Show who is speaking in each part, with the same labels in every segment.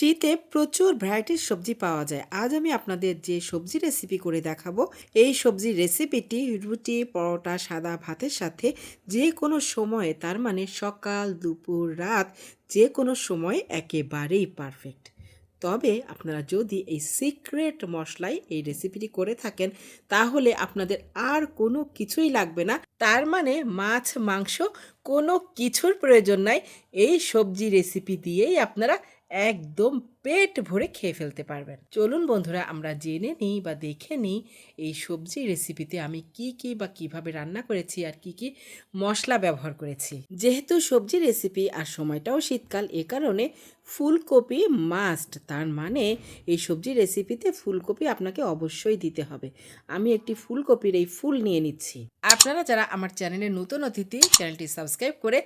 Speaker 1: শীতে প্রচুর ভ্যারাইটির সবজি পাওয়া যায়। আজ আমি আপনাদের যে সবজি রেসিপি করে দেখাবো, এই সবজির রেসিপিটি রুটি, পরোটা, সাদা ভাতের সাথে যে কোনো সময়ে, তার মানে সকাল, দুপুর, রাত, যে কোনো সময় একেবারেই পারফেক্ট তবে আপনারা যদি এই সিক্রেট মশলায় এই রেসিপিটি করে থাকেন, তাহলে আপনাদের আর কোনো কিছুই লাগবে না। তার মানে মাছ, মাংস কোনো কিছুর প্রয়োজন নাই। এই সবজি রেসিপি দিয়েই আপনারা একদম পেট ভরে খেয়ে ফেলতে পারবেন। চলুন বন্ধুরা, আমরা জেনে নিই বা দেখে নিই এই সবজি রেসিপিতে আমি কি কি বা কীভাবে রান্না করেছি আর কি কি মশলা ব্যবহার করেছি। যেহেতু সবজি রেসিপি আর সময়টাও শীতকাল, এ কারণে ফুলকপি মাস্ট তার মানে এই সবজি রেসিপিতে ফুলকপি আপনাকে অবশ্যই দিতে হবে। আমি একটি ফুলকপির এই ফুল নিয়ে নিচ্ছি। আপনারা যারা আমার চ্যানেলে নতুন অতিথি, চ্যানেলটি সাবস্ক্রাইব করে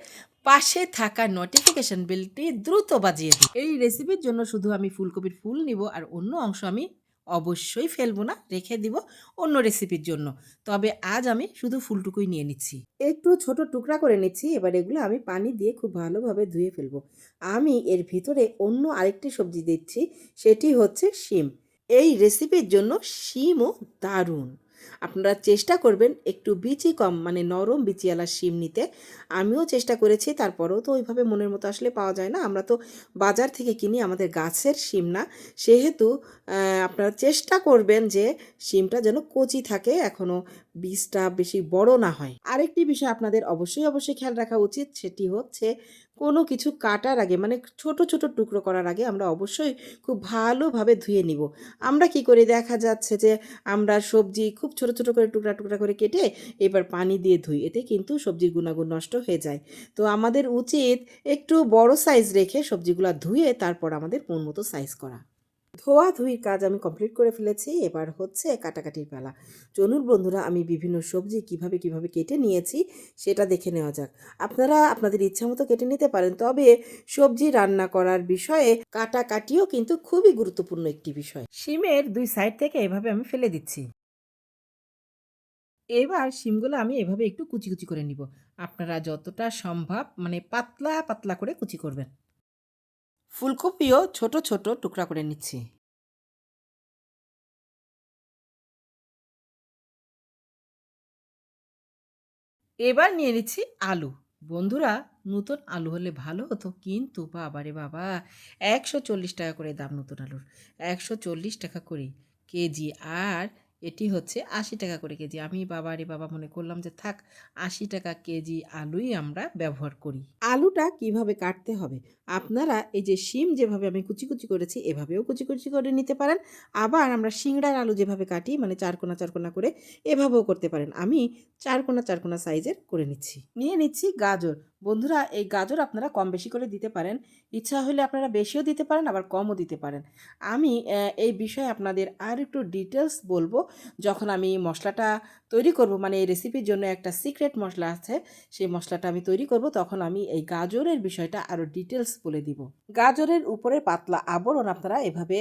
Speaker 1: পাশে থাকা নোটিফিকেশন বেলটি দ্রুত বাজিয়ে দিই এই রেসিপির জন্য শুধু আমি ফুলকপির ফুল নিব আর অন্য অংশ আমি অবশ্যই ফেলব না, রেখে দিব অন্য রেসিপির জন্য। তবে আজ আমি শুধু ফুলটুকুই নিয়ে নিচ্ছি। একটু ছোট টুকরা করে নিচ্ছি, এবার এগুলো আমি পানি দিয়ে খুব ভালোভাবে ধুয়ে ফেলব। আমি এর ভিতরে অন্য আরেকটি সবজি দিচ্ছি, সেটি হচ্ছে শিম। এই রেসিপির জন্য শিমও দারুণ। আপনারা চেষ্টা করবেন একটু বিচি কম মানে নরম বিচিওয়ালা শিম নিতে। আমিও চেষ্টা করেছি, তারপরেও তো ওইভাবে মনের মতো আসলে পাওয়া যায় না। আমরা তো বাজার থেকে কিনি, আমাদের গাছের শিম না। সেহেতু আপনারা চেষ্টা করবেন যে শিমটা যেন কচি থাকে এখনও বীজটা বেশি বড় না হয়। আরেকটি বিষয় আপনাদের অবশ্যই অবশ্যই খেয়াল রাখা উচিত, সেটি হচ্ছে কোনো কিছু কাটার আগে মানে ছোট ছোট টুকরো করার আগে আমরা অবশ্যই খুব ভালোভাবে ধুয়ে নিব। আমরা কি করি? দেখা যাচ্ছে যে আমরা সবজি খুব ছোট ছোট করে টুকরা টুকরা করে কেটে এবার পানি দিয়ে ধুই, এতে কিন্তু সবজির গুণাগুণ নষ্ট হয়ে যায়। তো আমাদের উচিত একটু বড় সাইজ রেখে সবজিগুলো ধুয়ে তারপর আমাদের মন মতো সাইজ করা। ধোয়া ধুইর কাজ আমি কমপ্লিট করে ফেলেছি। এবার হচ্ছে কাটাকাটির পালা চলুন বন্ধুরা, আমি বিভিন্ন সবজি কীভাবে কীভাবে কেটে নিয়েছি সেটা দেখে নেওয়া যাক। আপনারা আপনাদের ইচ্ছা মতো কেটে নিতে পারেন, তবে সবজি রান্না করার বিষয়ে কাটাকাটিও কিন্তু খুবই গুরুত্বপূর্ণ একটি বিষয়। শিমের দুই সাইড থেকে এভাবে আমি ফেলে দিচ্ছি। এবার শিমগুলো আমি এভাবে একটু কুচি কুচি করে নিব। আপনারা যতটা সম্ভব মানে পাতলা পাতলা করে কুচি করবেন। ফুলকপিও ছোট ছোট টুকরা করে নিচ্ছি। এবার নিয়ে নিচ্ছি আলু। বন্ধুরা, নতুন আলু হলে ভালো হতো, কিন্তু বাবারে বাবা, একশো চল্লিশ টাকা করে দাম নতুন আলুর। একশো চল্লিশ টাকা করে, কেজি আর এটি হচ্ছে আশি টাকা করে কেজি। আমি বাবা রে বাবা মনে করলাম যে থাক, আশি টাকা কেজি আলুই আমরা ব্যবহার করি। আলুটা কীভাবে কাটতে হবে? আপনারা এই যে শিম যেভাবে আমি কুচি কুচি করেছি, এভাবেও কুচি কুচি করে নিতে পারেন। আবার আমরা সিংড়ার আলু যেভাবে কাটি মানে চারকোনা চারকোনা করে, এভাবেও করতে পারেন। আমি চারকোনা চারকোনা সাইজের করে নিচ্ছি। নিয়ে নিচ্ছি গাজর। বন্ধুরা, এই গাজর আপনারা কম বেশি করে দিতে পারেন। ইচ্ছা হলে আপনারা বেশিও দিতে পারেন, আবার কমও দিতে পারেন। আমি এই বিষয়ে আপনাদের আর একটু ডিটেলস বলব। যখন আমি মশলাটা তৈরি করব মানে এই রেসিপির জন্য একটা সিক্রেট মশলা আছে, সেই মশলাটা আমি তৈরি করব, তখন আমি এই গাজরের বিষয়টা আরও ডিটেলস বলে দিব। গাজরের উপরে পাতলা আবরণ আপনারা এভাবে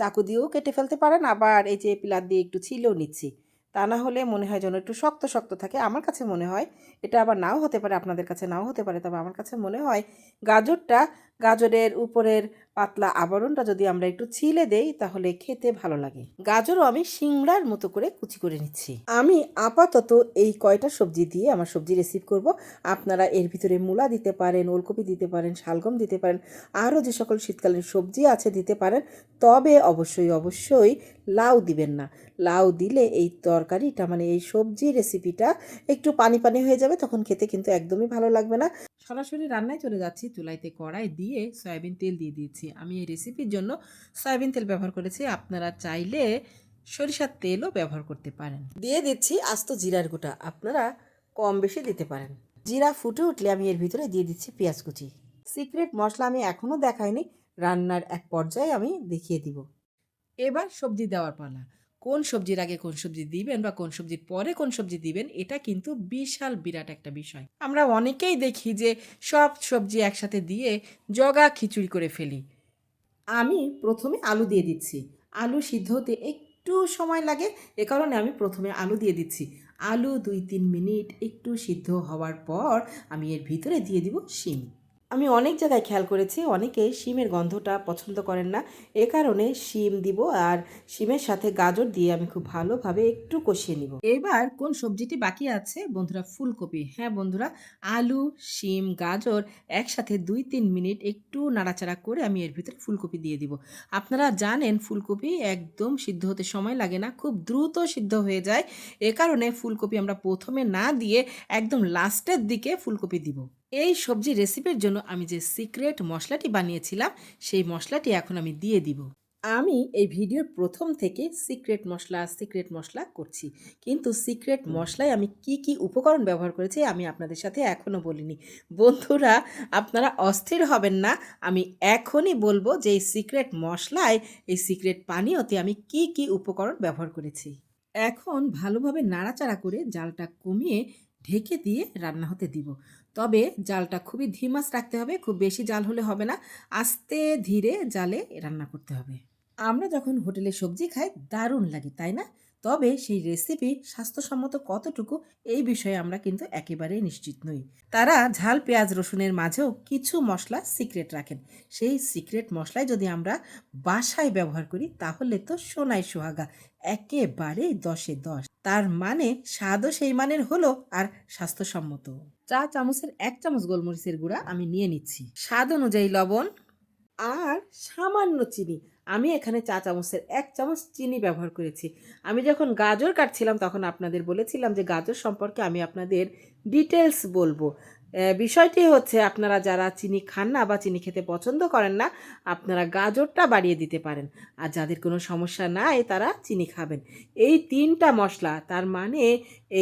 Speaker 1: চাকু দিয়েও কেটে ফেলতে পারেন, আবার এই যে পিলার দিয়ে একটু ছিলেও নিচ্ছি। তা না হলে মনে হয় যেন একটু শক্ত শক্ত থাকে। আমার কাছে মনে হয় এটা আবার নাও হতে পারে, আপনাদের কাছে নাও হতে পারে, তবে আমার কাছে মনে হয় গাজরটা গাজরের উপরের পাতলা আবরণটা যদি আমরা একটু ছিলে দেই, তাহলে খেতে ভালো লাগে। গাজরও আমি সিংড়ার মতো করে কুচি করে নিচ্ছি। আমি আপাতত এই কয়টা সবজি দিয়ে আমার সবজি রেসিভ করব। আপনারা এর ভিতরে মূলা দিতে পারেন, ওলকপি দিতে পারেন, শালগম দিতে পারেন, আরও যে সকল শীতকালীন সবজি আছে দিতে পারেন। তবে অবশ্যই অবশ্যই লাউ দিবেন না। লাউ দিলে এই তরকারিটা মানে এই সবজি রেসিপিটা একটু পানি পানি হয়ে যাবে, তখন খেতে কিন্তু একদমই ভালো লাগবে না। সরাসরি রান্নায় চলে যাচ্ছি। চুলাইতে কড়াই দিয়ে সয়াবিন তেল দিয়ে দিয়েছি। আমি এই রেসিপির জন্য সয়াবিন তেল ব্যবহার করেছি। আপনারা চাইলে সরিষার তেলও ব্যবহার করতে পারেন। দিয়ে দিচ্ছি আস্ত জিরার গোটা আপনারা কম বেশি দিতে পারেন। জিরা ফুটে উঠলে আমি এর ভিতরে দিয়ে দিচ্ছি পেঁয়াজ কুচি। সিক্রেট মশলা আমি এখনও দেখাইনি। রান্নার এক পর্যায়ে আমি দেখিয়ে দিব। এবার সবজি দেওয়ার পালা। কোন সবজির আগে কোন সবজি দিবেন বা কোন সবজির পরে কোন সবজি দিবেন, এটা কিন্তু বিশাল, বিরাট একটা বিষয়। আমরা অনেকেই দেখি যে সব সবজি একসাথে দিয়ে জগা খিচুড়ি করে ফেলি। আমি প্রথমে আলু দিয়ে দিচ্ছি। আলু সিদ্ধ হতে একটু সময় লাগে, এ কারণে আমি প্রথমে আলু দিয়ে দিচ্ছি। আলু দুই তিন মিনিট একটু সিদ্ধ হওয়ার পর আমি এর ভিতরে দিয়ে দিব শিম। আমি অনেক জায়গায় খেয়াল করেছি, অনেকে শিমের গন্ধটা পছন্দ করেন না। এ কারণে শিম দিব আর শিমের সাথে গাজর দিয়ে আমি খুব ভালোভাবে একটু কষিয়ে নিব। এবার কোন সবজিটি বাকি আছে? বন্ধুরা, ফুলকপি। হ্যাঁ বন্ধুরা, আলু, শিম, গাজর একসাথে দুই তিন মিনিট একটু নাড়াচাড়া করে আমি এর ভিতরে ফুলকপি দিয়ে দিব। আপনারা জানেন, ফুলকপি একদম সিদ্ধ হতে সময় লাগে না, খুব দ্রুত সিদ্ধ হয়ে যায়। এ কারণে ফুলকপি আমরা প্রথমে না দিয়ে একদম লাস্টের দিকে ফুলকপি দিব। এই সবজি রেসিপির জন্য আমি যে সিক্রেট মশলাটি বানিয়েছিলাম, সেই মশলাটি এখন আমি দিয়ে দিব। আমি এই ভিডিওর প্রথম থেকে সিক্রেট মশলা সিক্রেট মশলা করছি। কিন্তু সিক্রেট মশলায় আমি কি কি উপকরণ ব্যবহার করেছি, আমি আপনাদের সাথে এখনও বলিনি। বন্ধুরা, আপনারা অস্থির হবেন না। আমি এখনই বলব যে এই সিক্রেট মশলায়, এই সিক্রেট পানীয়তে আমি কি কি উপকরণ ব্যবহার করেছি। এখন ভালোভাবে নাড়াচাড়া করে জালটা কমিয়ে ঢেকে দিয়ে রান্না হতে দিব। তবে জালটা খুবই ধিমাস রাখতে হবে, খুব বেশি জাল হলে হবে না, আস্তে ধীরে জালে রান্না করতে হবে। আমরা যখন হোটেলে সবজি খাই, দারুণ লাগে, তাই না? তবে সেই রেসিপি স্বাস্থ্যসম্মত কতটুকু এই বিষয়ে আমরা কিন্তু একেবারেই নিশ্চিত নই। তারা ঝাল, পেঁয়াজ, রসুনের মাঝেও কিছু মশলা সিক্রেট রাখেন। সেই সিক্রেট মশলায় যদি আমরা বাসায় ব্যবহার করি, তাহলে তো সোনাই সোহাগা একেবারেই দশে দশ। তার মানে স্বাদও সেই মানের হলো আর স্বাস্থ্যসম্মত। চা চামচের এক চামচ গোলমরিচের গুঁড়া আমি নিয়ে নিচ্ছি। স্বাদ অনুযায়ী লবণ আর সামান্য চিনি আমি এখানে চা চামচের এক চামচ চিনি ব্যবহার করেছি। আমি যখন গাজর কাটছিলাম তখন আপনাদের বলেছিলাম যে গাজর সম্পর্কে আমি আপনাদের ডিটেলস বলব। বিষয়টি হচ্ছে আপনারা যারা চিনি খান না বা চিনি খেতে পছন্দ করেন না, আপনারা গাজরটা বাড়িয়ে দিতে পারেন। আর যাদের কোনো সমস্যা নাই, তারা চিনি খাবেন। এই তিনটা মশলা, তার মানে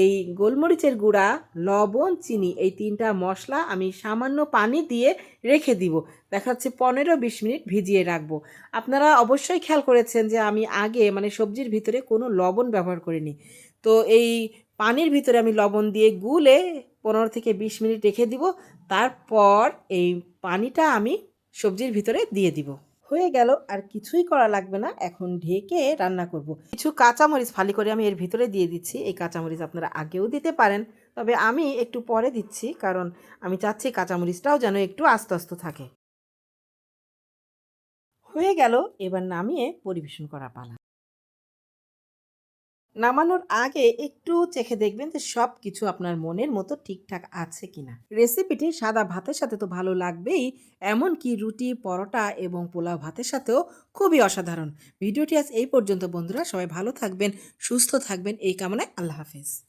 Speaker 1: এই গোলমরিচের গুঁড়া, লবণ, চিনি, এই তিনটা মশলা আমি সামান্য পানি দিয়ে রেখে দিব। দেখা যাচ্ছে পনেরো বিশ মিনিট ভিজিয়ে রাখব। আপনারা অবশ্যই খেয়াল করেছেন যে আমি আগে মানে সবজির ভিতরে কোনো লবণ ব্যবহার করিনি। তো এই পানির ভিতরে আমি লবণ দিয়ে গুলে পনেরো থেকে বিশ মিনিট রেখে দিব। তারপর এই পানিটা আমি সবজির ভিতরে দিয়ে দিব। হয়ে গেল, আর কিছুই করা লাগবে না। এখন ঢেকে রান্না করব। কিছু কাঁচামরিচ ফালি করে আমি এর ভিতরে দিয়ে দিচ্ছি। এই কাঁচামরিচ আপনারা আগেও দিতে পারেন, তবে আমি একটু পরে দিচ্ছি, কারণ আমি চাচ্ছি কাঁচামরিচটাও যেন একটু আস্তে আস্তে থাকে। হয়ে গেল, এবার নামিয়ে পরিবেশন করা পালা। নামানোর আগে একটু চেখে দেখবেন যে সব কিছু আপনার মনের মতো ঠিকঠাক আছে কিনা। রেসিপিটি সাদা ভাতের সাথে তো ভালো লাগবেই, এমনকি রুটি, পরোটা এবং পোলাও ভাতের সাথেও খুবই অসাধারণ। ভিডিওটি আজ এই পর্যন্ত, বন্ধুরা। সবাই ভালো থাকবেন, সুস্থ থাকবেন। এই কামনায় আল্লাহ হাফেজ।